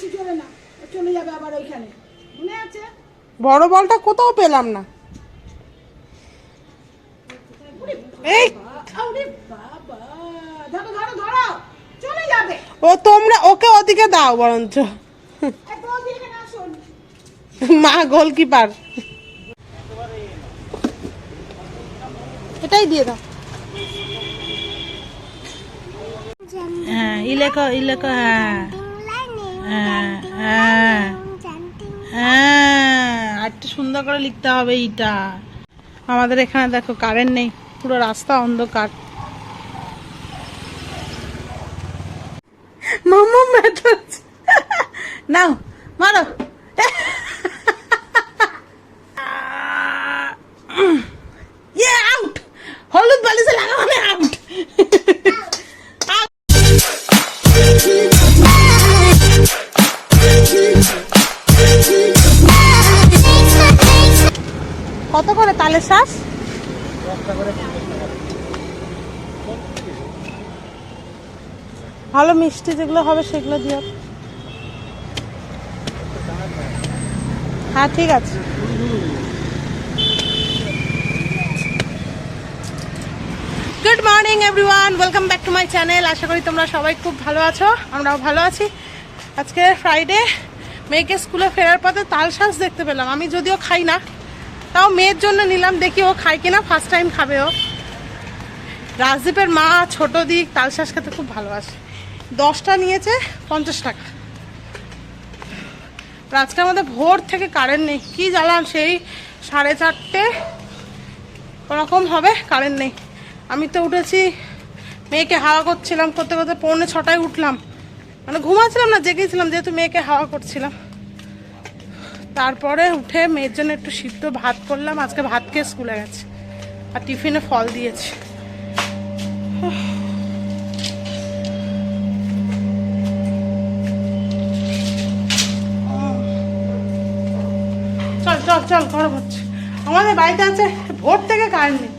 বেশি চলে না। চলে যাবে আবার ওইখানে। মনে আছে? বড় বলটা কোথাও পেলাম না। এই! আরে বাবা। ধরো ধরো ধরো। চলে যাবে। ও তোমরা ওকে ওদিকে দাও বরঞ্চ। মা গোলকিপার। এটাই দিয়ে দাও। হ্যাঁ ইলেকো ইলেকো হ্যাঁ। হ্যাঁ হ্যাঁ। হ্যাঁ একটু সুন্দর করে লিখতে হবে এটা আমাদের এখানে দেখো কারেন্ট নেই, পুরো রাস্তা অন্ধকার। ভালো মিষ্টি যেগুলো হবে সেগুলো দিও। হ্যাঁ ঠিক আছে। Good morning everyone welcome back to my channel আশা করি তোমরা সবাই খুব ভালো আছো, আমরাও ভালো আছি। আজকে ফ্রাইডে মেয়েকে স্কুলে ফেরার পথে তাল শাঁস দেখতে পেলাম। আমি যদিও খাই না, তাও মেয়ের জন্য নিলাম, দেখি ও খায় কিনা ফার্স্ট টাইম খাবে ও। রাজদীপের মা ছোট দিক, তাল শাঁস খেতে খুব ভালোবাসে। দশটা নিয়েছে, পঞ্চাশ টাকা। আজকে আমাদের ভোর থেকে কারেন্ট নেই। কি জ্বালান সেই সাড়ে চারটে? ওরকম হবে কারেন্ট নেই। আমি তো উঠেছি, মেয়েকে হাওয়া করছিলাম, করতে করতে পৌনে ছটায় উঠলাম। মানে ঘুমাচ্ছিলাম না, জেগেছিলাম, যেহেতু মেয়েকে হাওয়া করছিলাম। তারপরে উঠে মেয়ের জন্য একটু সিদ্ধ ভাত করলাম। আজকে ভাত খেয়ে স্কুলে গেছে। আর টিফিনে ফল দিয়েছি। চল গরম হচ্ছে আমাদের বাড়িতে আছে ভোর থেকে কারেন্ট নেই।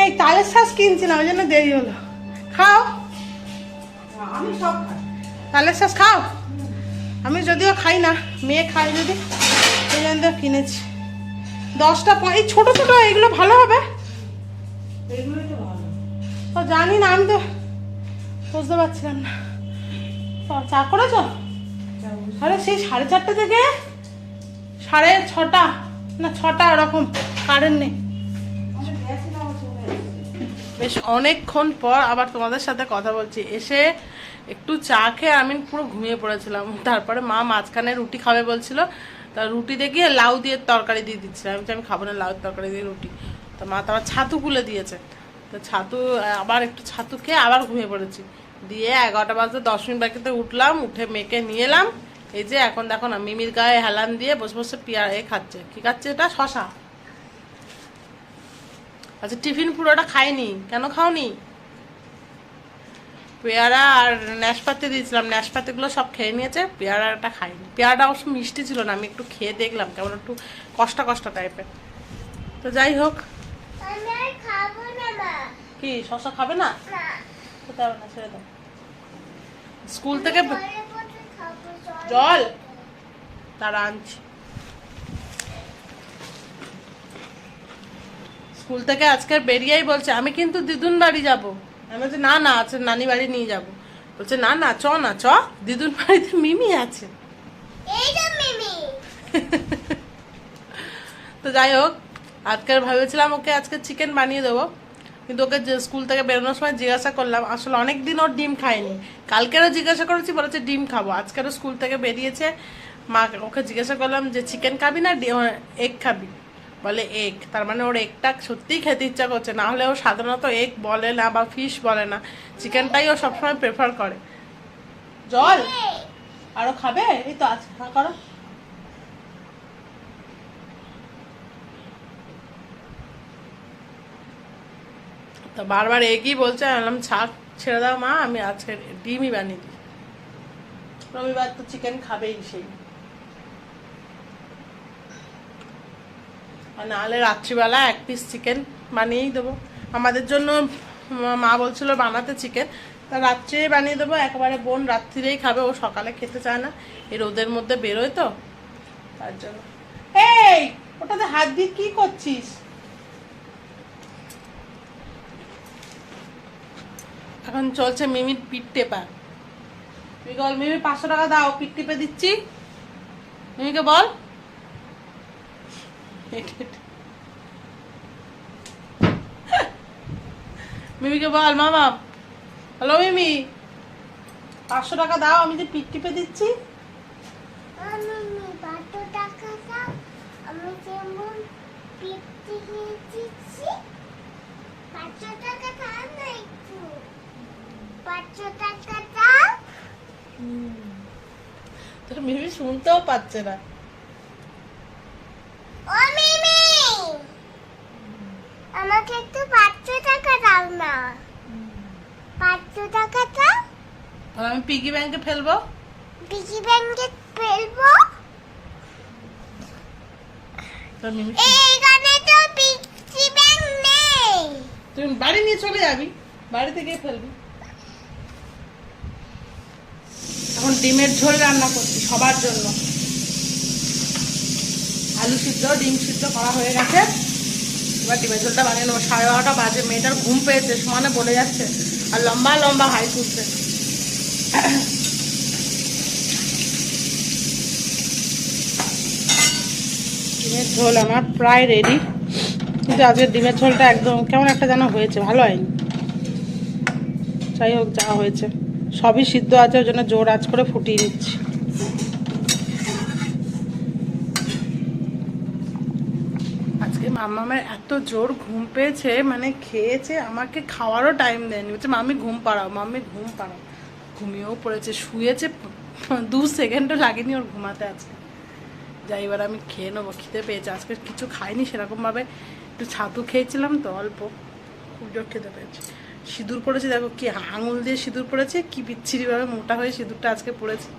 এই তালের শ্বাস কিনছিলাম ওই জন্য দেরি হলো। খাও। আমি সব খাই। তালের শ্বাস খাও। আমি যদিও খাই না মেয়ে খায় যদি এই জন্য কিনেছি। দশটা এই ছোটো ছোটো এগুলো ভালো হবে? তো জানি না আমি তো বুঝতে পারছিলাম না। চা করেছ। আরে সেই সাড়ে চারটে থেকে? সাড়ে ছটা? না, ছটা এরকম কারেন্ট নেই। বেশ, অনেকক্ষণ পর আবার তোমাদের সাথে কথা বলছি। এসে একটু চা খেয়ে আমি পুরো ঘুমিয়ে পড়েছিলাম। তারপরে মা মাঝখানে রুটি খাবে বলছিল। তা রুটি দেখিয়ে লাউ দিয়ে তরকারি দিয়ে দিচ্ছিলাম আমি আমি খাব না লাউ তরকারি দিয়ে রুটি। তা মা তো ছাতু গুলে দিয়েছে। তো ছাতু, আবার একটু ছাতু খেয়ে আবার ঘুমিয়ে পড়েছি। দিয়ে এগারোটা বাজতে দশ মিনিট বাকিতে উঠলাম, উঠে মেয়েকে নিয়ে এলাম। এই যে এখন দেখো না মিমির গায়ে হেলান দিয়ে বসে বসে পিয়া এ খাচ্ছে। কি খাচ্ছে এটা? শশা। আচ্ছা টিফিন পুরোটা খাইনি কেন খাওনি? পেয়ারা আর ন্যাশপাতি দিয়েছিলাম। ন্যাশপাতিগুলো সব খেয়ে নিয়েছে পেয়ারাটা খাইনি পেয়ারাটা অবশ্য মিষ্টি ছিল না আমি একটু খেয়ে দেখলাম কেমন একটু কষ্ট কষ্ট টাইপের। তো যাই হোক। কি শশা খাবে না? খেতে হবে না ছেড়ে দাও। স্কুল থেকে জল তারা আনছি স্কুল থেকে আজকে বেরিয়েই বলছে আমি কিন্তু দিদুন বাড়ি যাব। আমি বলছি না না আছে নানি বাড়ি নিয়ে যাব। বলছে না না চ না চ দিদুন বাড়িতে মিমি আছে। তো তো যাই হোক আজকে ভেবেছিলাম ওকে আজকে চিকেন বানিয়ে দেবো। কিন্তু ওকে স্কুল থেকে বেরোনোর সময় জিজ্ঞাসা করলাম, আসলে অনেক দিন ওর ডিম খায়নি। কালকেরও জিজ্ঞাসা করেছি, বলেছে ডিম খাব। আজকেরও স্কুল থেকে বেরিয়েছে। মা ওকে জিজ্ঞাসা করলাম যে চিকেন খাবি না এগ খাবি? বলে এগ তার মানে ওর এগটা সত্যিই খেতে ইচ্ছা করছে। না হলে ও সাধারণত এগ বলে না বা ফিশ বলে না। চিকেনটাই ও সবসময় প্রেফার করে। জল? আরও খাবে? এই তো আছে হ্যাঁ করো। তো বারবার এগিয়ে বলছে, আমি বললাম ছাক ছেড়ে দাও মা, আমি আজকে ডিমই বানিয়ে দিই। রবিবার তো চিকেন খাবেই সেই। আর নাহলে রাত্রিবেলা এক পিস চিকেন বানিয়েই দেবো। আমাদের জন্য মা- বলছিল বানাতে চিকেন তা রাত্রে বানিয়ে দেবো, একেবারে বোন রাত্রিরেই খাবে, ও সকালে খেতে চায় না। এই রোদের মধ্যে বেরোয় তো, তার জন্য। এই, ওটাতে হাত দিয়ে কি করছিস? এখন চলছে মিমির পিঠ টেপা। তুমি বল, মিমি পাঁচশো টাকা দাও, পিঠ টেপে দিচ্ছি। মিমিকে বল। মিমিকে বল, মামা। হ্যালো, মিমি। পাঁচশো টাকা দাও, আমি যে পিঠ টিপে দিচ্ছি। পাঁচশো টাকা দাও তোর মিমি শুনতেও পাচ্ছে না। ও মিমি! আমাকে একটু পাঁচশো টাকা দাও না। পাঁচশো টাকা দাও। আর আমি পিগি ব্যাংকে ফেলব? পিগি ব্যাংকে ফেলব? তোর মিমি এইখানে তো পিগি ব্যাংক নেই। তুই বাড়ি নিয়ে চলে যাবি। বাড়ি থেকে ফেলবি এখন ডিমের ঝোল রান্না করছি সবার জন্য। আলু সিদ্ধ, ডিম সিদ্ধ করা হয়ে গেছে। এবার ডিমের ঝোলটা বানিয়ে নেব। সাড়ে বারোটা বাজে, মেয়েটার ঘুম পেয়েছে, সমানে বলে যাচ্ছে, আর লম্বা লম্বা হাই তুলছে। ডিমের ঝোল আমার প্রায় রেডি কিন্তু আজকে ডিমের ঝোলটা একদম কেমন একটা যেন হয়েছে, ভালো হয়নি। যাই হোক, যা হয়েছে। সবই সিদ্ধ আছে ওই জন্য জোর আঁচ করে ফুটিয়ে নিচ্ছি। আজকে এত জোর ঘুম পেয়েছে মানে খেয়েছে, আমাকে খাওয়ারও টাইম দেয়নি। বলছে, মাম্মি, ঘুম পাড়াও, মাম্মি, ঘুম পাড়াও। ঘুমিয়েও পড়েছে, শুয়েছে, দু সেকেন্ডও লাগেনি ওর ঘুমাতে আজকে। যাই এবার আমি খেয়ে নেব, খিদে পেয়েছে, আজকে কিছু খাইনি, সেরকমভাবে একটু ছাতু খেয়েছিলাম তো, অল্প। খুব জোর খেতে পেয়েছে। সিঁদুর পড়েছে, দেখো কি আঙুল দিয়ে সিঁদুর পড়েছে, কি বিচ্ছিরিভাবে মোটা হয়ে সিঁদুরটা আজকে পড়েছে।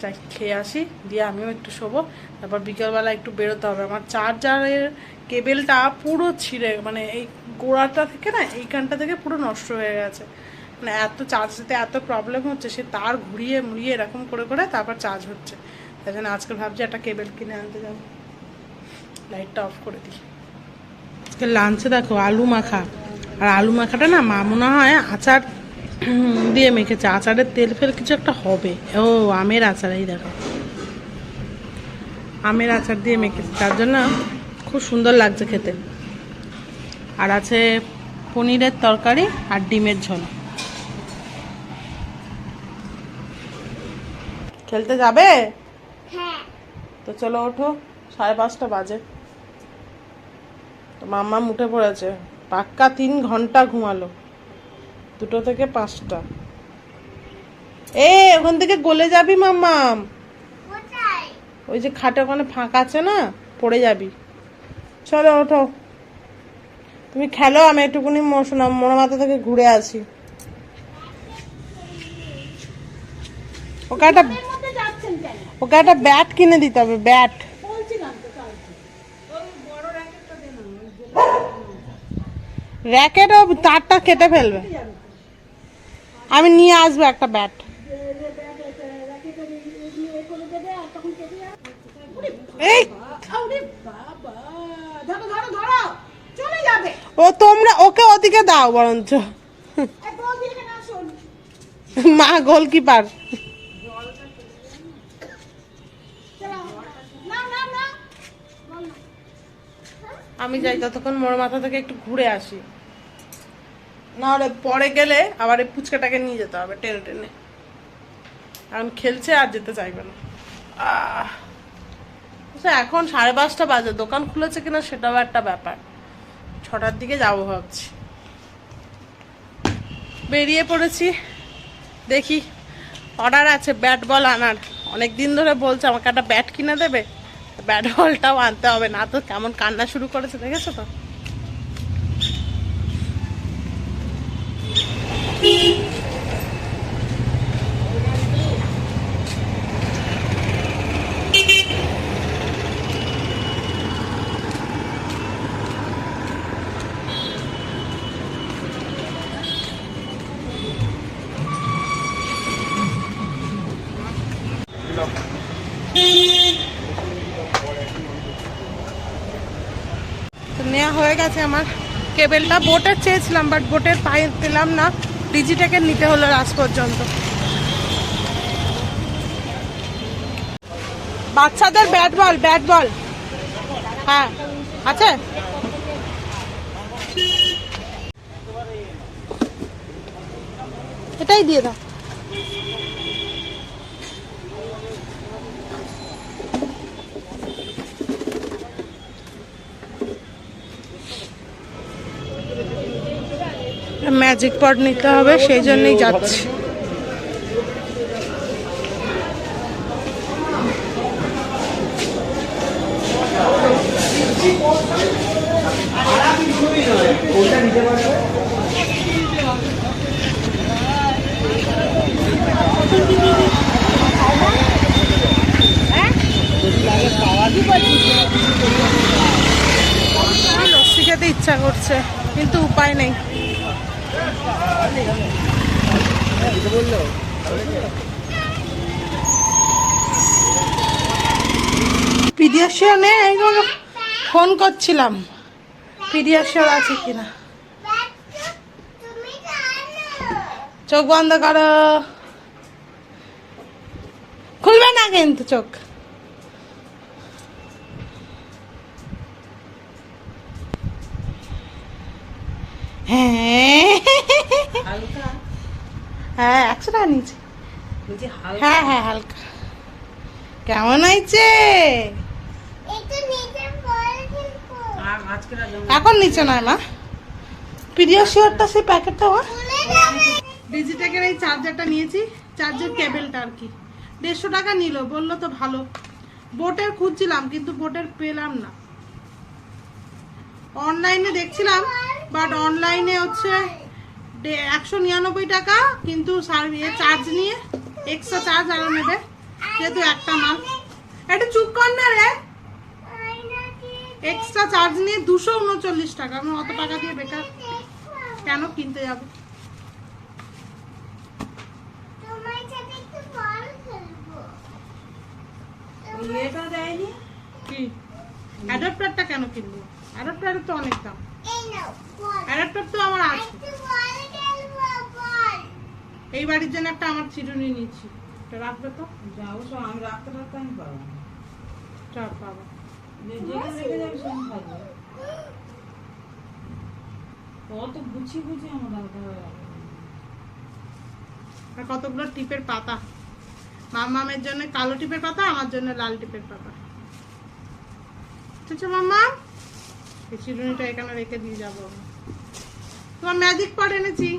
যাই খেয়ে আসি, দিয়ে আমিও একটু শোবো, তারপর বিকেলবেলা একটু বেরোতে হবে। আমার চার্জারের কেবেলটা পুরো ছিঁড়ে মানে এই গোড়াটা থেকে না এইখানটা থেকে পুরো নষ্ট হয়ে গেছে। মানে এত চার্জ দিতে এত প্রবলেম হচ্ছে, সে তার ঘুরিয়ে মুড়িয়ে এরকম করে করে তারপর চার্জ হচ্ছে। তাই জন্য আজকে ভাবছি একটা কেবেল কিনে আনতে যাব। লাইটটা অফ করে দিই। লাঞ্চে দেখো আলু মাখা। আর আলু মাখাটা না মা মনে হয় আচার দিয়ে মেখেছে। আচারের তেল ফেল কিছু একটা হবে। ও আমের আচার এই দেখো। আমের আচার দিয়ে মেখেছে। তার জন্য খুব সুন্দর লাগছে খেতে। আর আছে পনিরের তরকারি আর ডিমের ঝোল। খেলতে যাবে? হ্যাঁ। তো চলো ওঠো সাড়ে পাঁচটা বাজে। তো মাম্মা উঠে পড়েছে। পাক্কা তিন ঘণ্টা ঘুমালো। দুটো থেকে পাঁচটা। এ ওখান থেকে গলে যাবি মাম্মাম। ওই যে খাটে ওখানে ফাঁকা আছে না পড়ে যাবি। চলো ওঠো। তুমি খেলো আমি একটুকুনি শোনাম মোড়া মাথা থেকে ঘুরে আসি। ওকে একটা ওকে একটা ব্যাট কিনে দিতে হবে ব্যাট বলছিলাম তো কালকে র্যাকেট ও তারটা কেটে ফেলবে। আমি নিয়ে আসব একটা ব্যাট এই! ও তোমরা, ওকে ওদিকে দাও বরঞ্চ। মা গোলকিপার। আমি যাই, ততক্ষণ মোর মাথা থেকে একটু ঘুরে আসি। না হলে পরে গেলে আবার এই পুচকাটাকে নিয়ে যেতে হবে টেনে টেনে। এখন খেলছে আর যেতে চাইবে না। আচ্ছা, এখন সাড়ে পাঁচটা বাজে দোকান খুলেছে কিনা সেটাও একটা ব্যাপার। ছটার দিকে যাব ভাবছি। বেরিয়ে পড়েছি। দেখি অর্ডার আছে ব্যাট বল আনার। অনেক দিন ধরে বলছে আমাকে একটা ব্যাট কিনে দেবে। ব্যাট বলটাও আনতে হবে না তো কেমন কান্না শুরু করেছে দেখেছ তো? নেওয়া হয়ে গেছে আমার। কেবেলটা বোটের চেয়েছিলাম বাট বোটের পাই পেলাম না। ডিজিটেকের নিতে হলো রাজ পর্যন্ত। বাচ্চাদের ব্যাট বল ব্যাট বল। হ্যাঁ আছে? এটাই দিয়ে দাও। ম্যাজিক পট নিতে হবে সেই জন্যই যাচ্ছি। লস্যি খেতে ইচ্ছা করছে কিন্তু উপায় নেই। পিডিয়াশিয়ার নেই এইগুলো ফোন করছিলাম। পিডিয়াশিয়ার আছে কিনা? চোখ বন্ধ করো। খুলবে না কিন্তু চোখ। হ্যাঁ। হ্যাঁ একশো টাকা নিয়েছি। হ্যাঁ হ্যাঁ হালকা। কেমন হয়েছে? এখন নিচে নয় মা। পিডিয়াশিয়ারটা সেই প্যাকেটটা খুলে ডিজিটেকের এই চার্জারটা নিয়েছি চার্জার কেবেলটা আর কি। দেড়শো টাকা নিল বলল তো ভালো। বোটের খুঁজছিলাম কিন্তু বোটের পেলাম না। অনলাইনে দেখছিলাম বাট অনলাইনে হচ্ছে একশো নিরানব্বই টাকা কিন্তু চার্জ নিয়ে এক্সট্রা চার্জ আরও নেবে যেহেতু একটা মাল। একটু চুপ কর না রে। এক্সট্রা চার্জ নিয়ে দুশো উনচল্লিশ টাকা আমি অত টাকা দিয়ে বেকার। কেন কিনতে যাব? কি? অ্যাডাপ্টারটা কেন কিনবো? অ্যাডাপ্টারের তো অনেক দাম। এই নাও। বল অ্যাডাপ্টার তো আমার আছে। এই বাড়ির জন্য একটা আমার চিরুনি নিচ্ছি এটা রাখবে তো? যাও তো আমি রাখতে রাখতে আমি পারব না। চাপ থাকবে কত গুছিয়ে গুছিয়ে আমার রাখতে হবে আর কতগুলো টিপের পাতা? মামামের জন্য কালো টিপের পাতা আমার জন্য লাল টিপের পাতা। ঠিক আছে মাম্মা এই চিরুনিটা এখানে রেখে দিয়ে যাব আমি। তোমার ম্যাজিক পট এনেছি।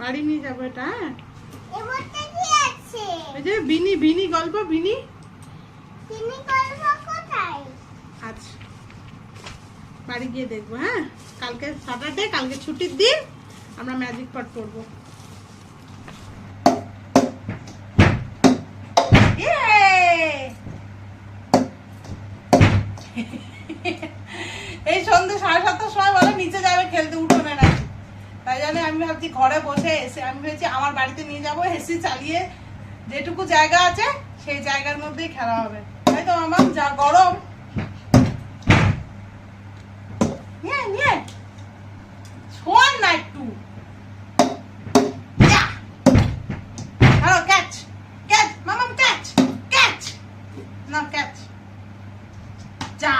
বাড়ি নিয়ে যাব এটা হ্যাঁ? এবারটা ওই যে বিনি বিনি গল্প বিনি? আচ্ছা। বাড়ি গিয়ে দেখব হ্যাঁ? কালকে স্যাটারডে কালকে ছুটির দিন আমরা ম্যাজিক পট করব এই সন্ধ্যে সাড়ে সাতটার সময় বলে নিচে যাবে, খেলতে উঠবে না তাই জন্য আমি ভাবছি ঘরে বসে এসে, আমি ভেবেছি আমার বাড়িতে নিয়ে যাব এসি চালিয়ে যেটুকু জায়গা আছে, সেই জায়গার মধ্যেই খেলা হবে। তাই তো, আমার যা গরম নিয়ে নিয়ে শোন না একটু যা। হ্যালো ক্যাচ ক্যাচ মামাম ক্যাচ ক্যাচ না ক্যাচ যা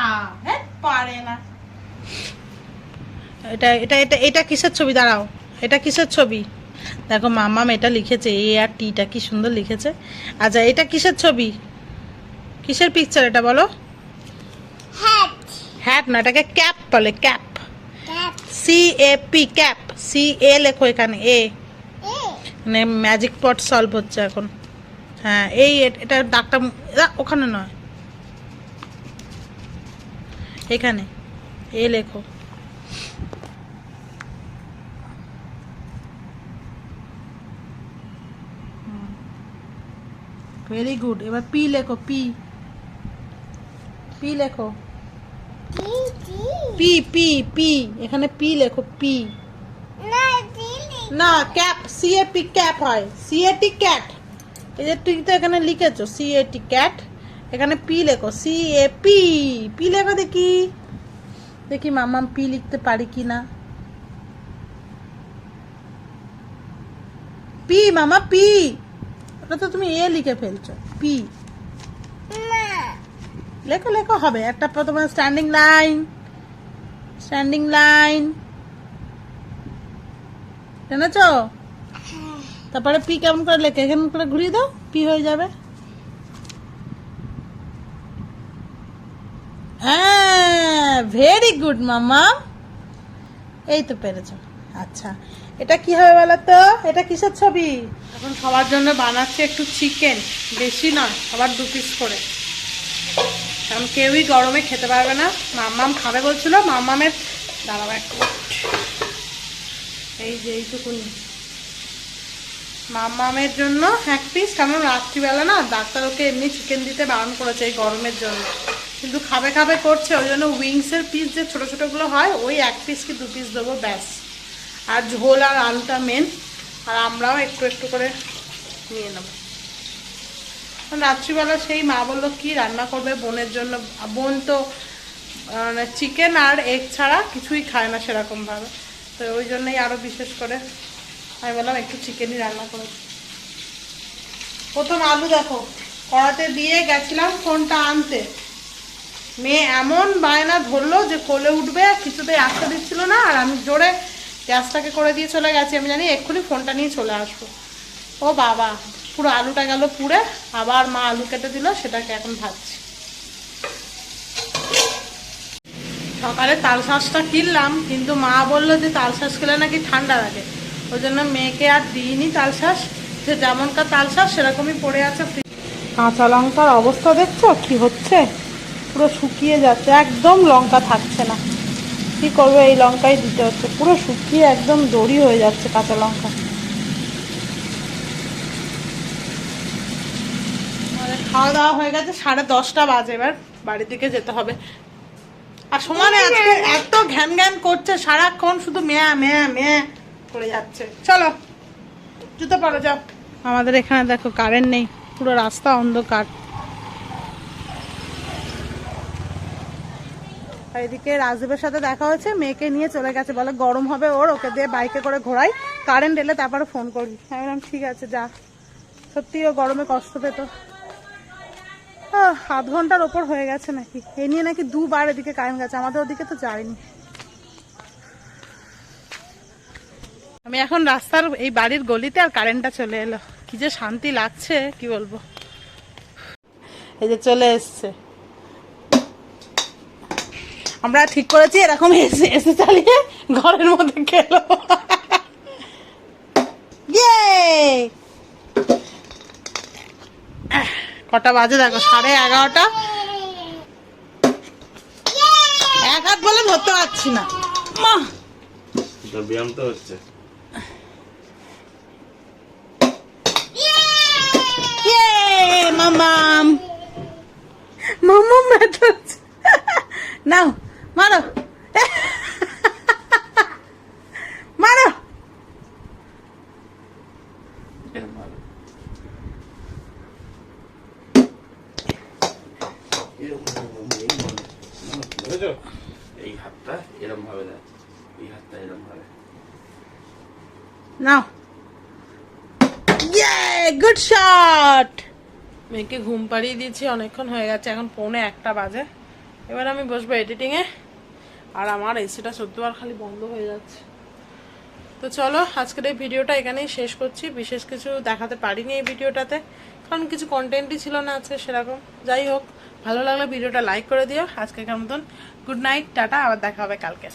হ্যাঁ পারে না এটা এটা এটা এটা কিসের ছবি? দাঁড়াও। এটা কিসের ছবি? দেখো মামাম এটা লিখেছে এ আর টিটা কি সুন্দর লিখেছে। আচ্ছা এটা কিসের ছবি? কিসের পিকচার এটা বলো? হ্যাট না এটাকে ক্যাপ বলে cap C A P cap C A লেখো এখানে এ এ মানে ম্যাজিক পট সলভ হচ্ছে এখন। হ্যাঁ এই এটা ডাকটা ওখানে নয়। এখানে এ লেখো। ভেরি গুড এবার পি লেখো, পি। পি লেখো। P P P. এখানে পি লেখো, পি। না জি লিখ না cap C A P cap হয় সিএটি ক্যাট এই যে তুই তো এখানে লিখেছো সিএটি ক্যাট এখানে পি লেখো সিএপি পি লেখো দেখি। দেখি মামাম পি লিখতে পারি কি না। পি, মামা, পি। ওটা তো তুমি এ লিখে ফেলছো, পি। লেখো লেখো, হবে। একটা প্রথমে স্ট্যান্ডিং লাইন স্ট্যান্ডিং লাইন জেনেছ? তারপরে পি কেমন করে লেখে কেমন করে ঘুরিয়ে দাও, পি হয়ে যাবে। হ্যাঁ ভেরি গুড মামা এই তো পেরেছ। আচ্ছা। এটা কি হবে বলো তো? এটা কিসের ছবি? এখন সবার জন্য বানাচ্ছি একটু চিকেন বেশি নয় সবার দু পিস করে। কারণ কেউই গরমে খেতে পারবে না। মাম্মাম খাবে বলছিল, মাম্মামের দাঁড়াবো একটু এই যে এইটুকুনি। মাম্মামের জন্য এক পিস কারণ রাত্রিবেলা না ডাক্তার ওকে এমনি চিকেন দিতে বারণ করেছে এই গরমের জন্য। কিন্তু খাবে খাবে করছে, ওই জন্য উইংসের পিস যে ছোটো ছোটোগুলো হয়, ওই এক পিস কি দু পিস দেবো, ব্যাস। আর ঝোল আর আলুটা মেন আর আমরাও একটু একটু করে নিয়ে নেব। রাত্রিবেলা সেই মা বলল, কি রান্না করবে বোনের জন্য? বোন তো মানে চিকেন আর এগ ছাড়া কিছুই খায় না সেরকমভাবে। তো ওই জন্যই আরও বিশেষ করে আমি বললাম, একটু চিকেনই রান্না করে প্রথম আলু দেখো, কড়াতে দিয়ে গেছিলাম ফোনটা আনতে। মেয়ে এমন বায়না ধরলো যে কোলে উঠবে, কিছুতেই আসতে দিচ্ছিল না। আর আমি জোরে গ্যাসটাকে করে দিয়ে চলে গেছি, আমি জানি এক্ষুনি ফোনটা নিয়ে চলে আসব। ও বাবা, পুরো আলুটা গেল পুড়ে, আবার মা আলু কেটে দিল, সেটাকে এখন ভাজছি। সকালে তাল শাঁসটা কিনলাম, কিন্তু মা বলল যে তাল শাঁস খেলে নাকি ঠান্ডা লাগে। ওই জন্য মেয়েকে আর দিইনি তাল শাঁস, যে যেমনকার তাল শাঁস, সেরকমই পড়ে আছে কাঁচা লঙ্কার অবস্থা দেখছ? কি হচ্ছে? পুরো শুকিয়ে যাচ্ছে, একদম লঙ্কা থাকছে না। কি করব এই লঙ্কাই দিতে হচ্ছে? পুরো শুকিয়ে একদম দড়ি হয়ে যাচ্ছে কাঁচা লঙ্কা। খাওয়া দাওয়া হয়ে গেছে সাড়ে দশটা বাজে এবার বাড়ির দিকে যেতে হবে। আর সমানে আজকে এত ঘ্যান ঘ্যান করছে সারাক্ষণ শুধু মেয়া মেয়া মেয়া করে যাচ্ছে। চলো জুতো পরো যাও। আমাদের এখানে দেখো কারেন্ট নেই পুরো রাস্তা অন্ধকার। এদিকে রাজদীপের সাথে দেখা হয়েছে, মেয়েকে নিয়ে চলে গেছে, বলে গরম হবে ওর, ওকে দিয়ে বাইকে করে ঘোরাই। কারেন্ট এলে তারপরে ফোন করবি আমি বললাম, ঠিক আছে, যা। সত্যি ও গরমে কষ্ট পেত। আধ ঘণ্টার ওপর হয়ে গেছে নাকি? এ নিয়ে নাকি দুবার এদিকে কারেন্ট গেছে, আমাদের ওদিকে তো যায়নি। আমি এখন রাস্তার এই বাড়ির গলিতে আর কারেন্টটা চলে এলো। কি যে শান্তি লাগছে, কি বলব? এই যে চলে এসছে। আমরা ঠিক করেছি, এরকম এসে এসে চালিয়ে ঘরের মধ্যে খেলো! কটা বাজে দেখো, সাড়ে এগারোটা। এক হাত বলে ধরতে পারছি না। মা! ব্যায়াম তো হচ্ছে Yay, মামাম মামাম ব্যাট নাও মারো মারো বুঝেছ? এই হাতটা এরম ভাবে দেয় এই হাতটা এরম ভাবে। নাও। গুড শট মেয়েকে ঘুম পাড়িয়ে দিয়েছি অনেকক্ষণ হয়ে গেছে এখন পৌনে একটা বাজে। এবার আমি বসবো এডিটিংয়ে আর আমার এসিটা সত্যি আর খালি বন্ধ হয়ে যাচ্ছে। তো চলো আজকের এই ভিডিওটা এখানেই শেষ করছি। বিশেষ কিছু দেখাতে পারিনি এই ভিডিওটাতে। কারণ কিছু কন্টেন্টই ছিল না আজকে সেরকম। যাই হোক ভালো লাগলে ভিডিওটা লাইক করে দিও। আজকের মতন গুড নাইট টাটা, আবার দেখা হবে কালকে।